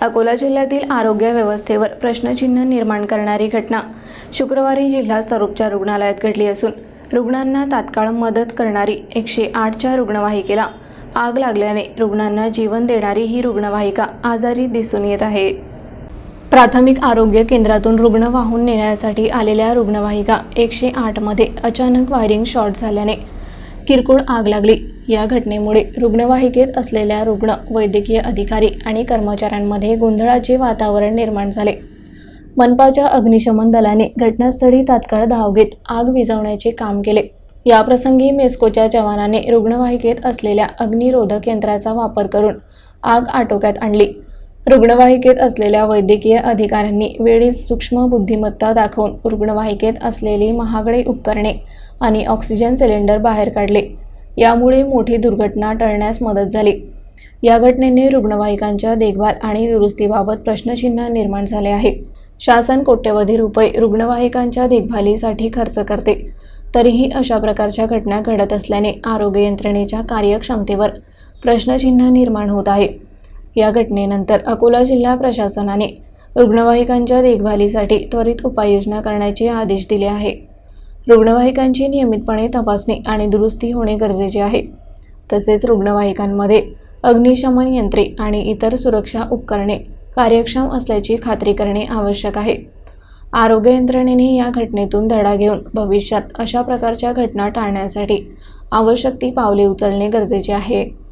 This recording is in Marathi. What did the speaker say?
अकोला जिल्ह्यातील आरोग्य व्यवस्थेवर प्रश्नचिन्ह निर्माण करणारी घटना. शुक्रवारी जिल्हा स्वरूपच्या रुग्णालयात घडली असून रुग्णांना तात्काळ मदत करणारी एकशे आठच्या रुग्णवाहिकेला आग लागल्याने रुग्णांना जीवन देणारी ही रुग्णवाहिका आजारी दिसून येत आहे. प्राथमिक आरोग्य केंद्रातून रुग्ण वाहून नेण्यासाठी आलेल्या रुग्णवाहिका एकशे आठमध्ये अचानक वायरिंग शॉर्ट झाल्याने किरकोळ आग लागली. या घटनेमुळे रुग्णवाहिकेत असलेल्या रुग्ण वैद्यकीय अधिकारी आणि कर्मचाऱ्यांमध्ये गोंधळाचे वातावरण निर्माण झाले. मनपाच्या अग्निशमन दलाने घटनास्थळी तात्काळ धाव घेत आग विझवण्याचे काम केले. याप्रसंगी मेस्कोच्या जवानाने रुग्णवाहिकेत असलेल्या अग्निरोधक यंत्राचा वापर करून आग आटोक्यात आणली. रुग्णवाहिकेत असलेल्या वैद्यकीय अधिकाऱ्यांनी वेळीच सूक्ष्म बुद्धिमत्ता दाखवून रुग्णवाहिकेत असलेली महागडे उपकरणे आणि ऑक्सिजन सिलेंडर बाहेर काढले. यामुळे मोठी दुर्घटना टळण्यास मदत झाली. या घटनेने रुग्णवाहिकांच्या देखभाल आणि दुरुस्तीबाबत प्रश्नचिन्ह निर्माण झाले आहे. शासन कोट्यवधी रुपये रुग्णवाहिकांच्या देखभालीसाठी खर्च करते. तरीही अशा प्रकारच्या घटना घडत असल्याने आरोग्य यंत्रणेच्या कार्यक्षमतेवर प्रश्नचिन्ह निर्माण होत आहे. या घटनेनंतर अकोला जिल्हा प्रशासनाने रुग्णवाहिकांच्या देखभालीसाठी त्वरित उपाययोजना करण्याचे आदेश दिले आहे. रुग्णवाहिकांची नियमितपणे तपासणी आणि दुरुस्ती होणे गरजेचे आहे. तसेच रुग्णवाहिकांमध्ये अग्निशमन यंत्रे आणि इतर सुरक्षा उपकरणे कार्यक्षम असल्याची खात्री करणे आवश्यक आहे. आरोग्य यंत्रणेने या घटनेतून धडा घेऊन भविष्यात अशा प्रकारच्या घटना टाळण्यासाठी आवश्यक ती पावले उचलणे गरजेचे आहे.